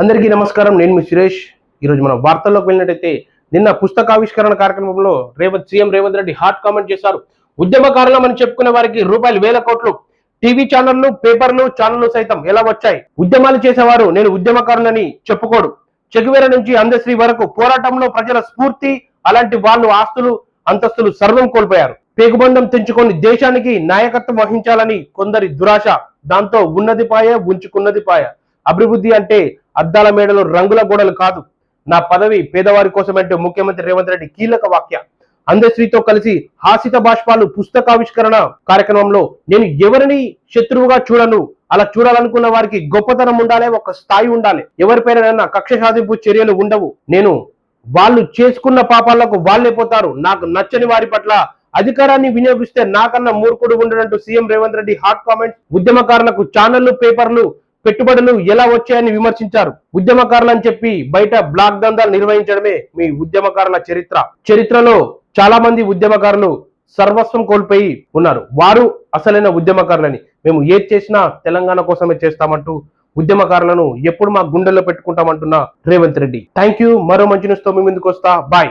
అందరికీ నమస్కారం. నేను మీ సురేష్. ఈరోజు మనం వార్తల్లోకి వెళ్ళినట్టయితే నిన్న పుస్తకావిష్కరణ కార్యక్రమంలో Revanth CM Revanth Reddy hot comment చేశారు. ఉద్యమకారులమని చెప్పుకునే వారికి రూపాయలు వేల కోట్లు. టీవీ ఛానళ్ళు పేపర్లు ఛానళ్ళు సైతం ఎలా వచ్చాయి? ఉద్యమాలు చేసేవారు నేను ఉద్యమకారులని చెప్పుకోడు. చెగువేర నుంచి అందశ్రీ వరకు పోరాటంలో ప్రజల స్ఫూర్తి అలాంటి వాళ్ళు ఆస్తులు అంతస్తులు సర్వం కోల్పోయారు. పేగుబంధం తెంచుకొని దేశానికి నాయకత్వం వహించాలని కొందరి దురాశ. దాంతో ఉన్నది పాయ ఉంచుకున్నది పాయ. అభివృద్ధి అంటే అద్దాల మేడలు రంగుల గోడలు కాదు. నా పదవి పేదవారి కోసమంటే ముఖ్యమంత్రి రేవంత్ రెడ్డి కీలక వాక్య అందశ్రీతో కలిసి హాసిత బాష్పాలు పుస్తకావిష్కరణ కార్యక్రమంలో నేను ఎవరిని శత్రువుగా చూడను? అలా చూడాలనుకున్న వారికి గొప్పతనం ఉండాలి ఒక స్థాయి ఉండాలి. ఎవరిపైన కక్ష సాధింపు చర్యలు ఉండవు. నేను వాళ్ళు చేసుకున్న పాపాలకు వాళ్ళే పోతారు. నాకు నచ్చని వారి పట్ల అధికారాన్ని వినియోగిస్తే నాకన్నా మూర్ఖుడు ఉండడంటూ CM Revanth Reddy hot comments ఉద్యమకారులకు ఛానళ్ళు పేపర్లు పెట్టుబడులు ఎలా వచ్చాయని విమర్శించారు. ఉద్యమకారులు అని చెప్పి బయట బ్లాక్ దందాలు నిర్వహించడమే మీ ఉద్యమకారుల చరిత్ర. చరిత్రలో చాలా మంది ఉద్యమకారులు సర్వస్వం కోల్పోయి ఉన్నారు. వారు అసలైన ఉద్యమకారులని. మేము ఏది చేసినా తెలంగాణ కోసమే చేస్తామంటూ ఉద్యమకారులను ఎప్పుడు మా గుండెల్లో పెట్టుకుంటామంటున్న రేవంత్ రెడ్డి. థ్యాంక్ యూ మరో మంచి న్యూస్తో మీ ముందుకు వస్తా బాయ్.